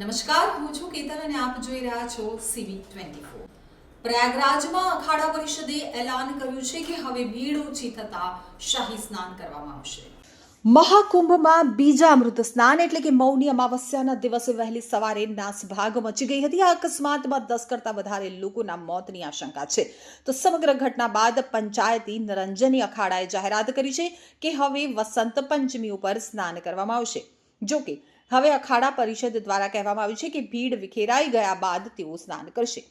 નમસ્કાર, હું છું કેતન અને આપ જોઈ રહ્યા છો સીવી ટ્વેન્ટી પ્રયાગરાજમાં અખાડા પરિષદે એલાન કર્યું છે કે હવે ભીડ ઓછી થતા શાહી સ્નાન કરવામાં આવશે. મહાકુંભમાં બીજા અમૃત સ્નાન એટલે કે મૌની અમાવસ્યાના દિવસે વહેલી સવારે નાસભાગ મચી ગઈ હતી. આ અકસ્માતમાં દસ કરતાં વધારે લોકોના મોતની આશંકા છે. તો સમગ્ર ઘટના બાદ પંચાયતી નરંજની અખાડાએ જાહેરાત કરી છે કે હવે વસંત પંચમી ઉપર સ્નાન કરવામાં આવશે. જો કે હવે અખાડા પરિષદ દ્વારા કહેવામાં આવ્યું છે કે ભીડ વિખેરાઈ ગયા બાદ તેઓ સ્નાન કરશે.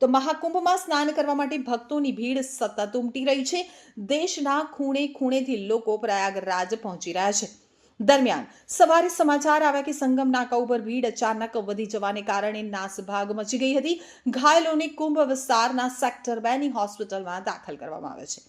તો મહાકુંભમાં સ્નાન કરવા માટે ભક્તોની ભીડ સતત ઉમટી રહી છે. દેશના ખૂણે ખૂણેથી લોકો પ્રયાગરાજ પહોંચી રહ્યા છે. દરમિયાન સવારે સમાચાર આવ્યા કે સંગમ નાકા ઉપર ભીડ અચાનક વધી જવાને કારણે નાસભાગ મચી ગઈ હતી. ઘાયલોને કુંભ વિસ્તારના સેક્ટર બેની હોસ્પિટલમાં દાખલ કરવામાં આવે છે.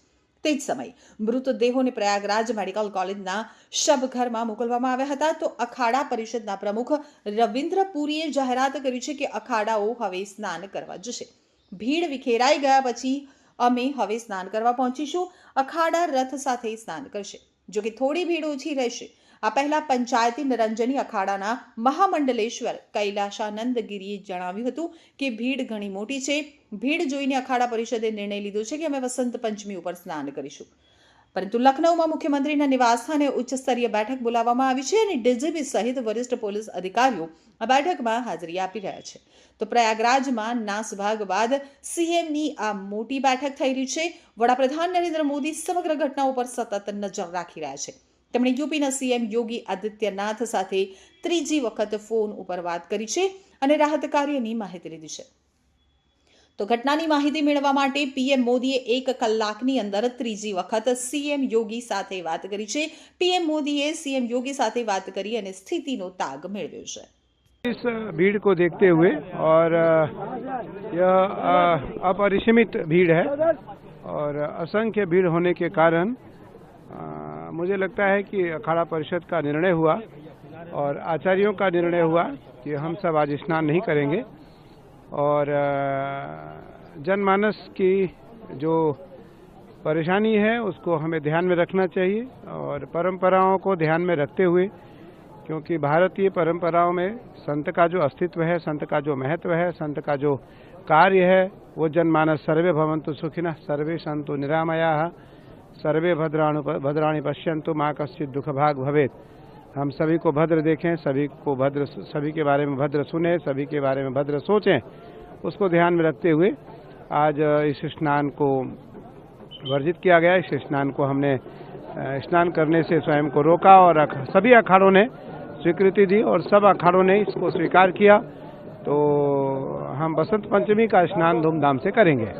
તે જ સમયે મૃતદેહોને પ્રયાગરાજ મેડિકલ કોલેજના શબઘરમાં મોકલવામાં આવ્યા હતા. તો અખાડા પરિષદના પ્રમુખ રવિન્દ્ર પુરીએ જાહેરાત કરી છે કે અખાડાઓ હવે સ્નાન કરવા જશે. ભીડ વિખેરાઈ ગયા પછી અમે હવે સ્નાન કરવા પહોંચીશું. અખાડા રથ સાથે સ્નાન કરશે. જો કે થોડી ભીડ ઓછી રહેશે. આ પહેલા પંચાયતી નિરંજની અખાડાના મહામંડલેશ્વર કૈલાશાનંદ ગીરીએ જણાવ્યું હતું કે ભીડ ઘણી મોટી છે. ભીડ જોઈને અખાડા પરિષદે નિર્ણય લીધો છે કે અમે વસંત પંચમી ઉપર સ્નાન કરીશું. પરંતુ લખનૌમાં મુખ્યમંત્રીના નિવાસસ્થાને ઉચ્ચ સ્તરીય બેઠક બોલાવવામાં આવી છે અને ડીજીપી સહિત વરિષ્ઠ પોલીસ અધિકારીઓ આ બેઠકમાં હાજરી આપી રહ્યા છે. તો પ્રયાગરાજમાં નાસભાગ બાદ સીએમની આ મોટી બેઠક થઈ રહી છે. વડાપ્રધાન નરેન્દ્ર મોદી સમગ્ર ઘટના ઉપર સતત નજર રાખી રહ્યા છે. તેમણે યુપીના સીએમ યોગી આદિત્યનાથ સાથે ત્રીજી વખત ફોન ઉપર વાત કરી છે અને રાહત કાર્યની માહિતી લીધી છે. તો ઘટનાની માહિતી મેળવવા માટે પીએમ મોદીએ એક કલાકની અંદર ત્રીજી વખત સીએમ યોગી સાથે વાત કરી છે પીએમ મોદીએ સીએમ યોગી સાથે વાત કરી અને સ્થિતિનો તાગ મેળવ્યો છે इस भीड़ को देखते हुए और अ, यह अ, अपरिसीमित भीड़ है और असंख्य भीड़ होने के कारण अ, मुझे लगता है कि अखाड़ा परिषद का निर्णय हुआ और आचार्यों का निर्णय हुआ कि हम सब आज स्नान नहीं करेंगे और जनमानस की जो परेशानी है, उसको हमें ध्यान में रखना चाहिए और परंपराओं को ध्यान में रखते हुए, क्योंकि भारतीय परंपराओं में संत का जो अस्तित्व है, संत का जो महत्व है, संत का जो कार्य है, वो जनमानस सर्वे भवंतु सुखिनः सर्वे संतु निरामया, सर्वे भद्राणु भद्राणी पश्यंतु माँ कश्चित दुख भाग भवेत। हम सभी को भद्र देखें, सभी को भद्र सभी के बारे में भद्र सुने, सभी के बारे में भद्र सोचें, उसको ध्यान में रखते हुए आज इस स्नान को वर्जित किया गया। इस स्नान को हमने स्नान करने से स्वयं को रोका और सभी अखाड़ों ने स्वीकृति दी और सब अखाड़ों ने इसको स्वीकार किया। तो हम बसंत पंचमी का स्नान धूमधाम से करेंगे।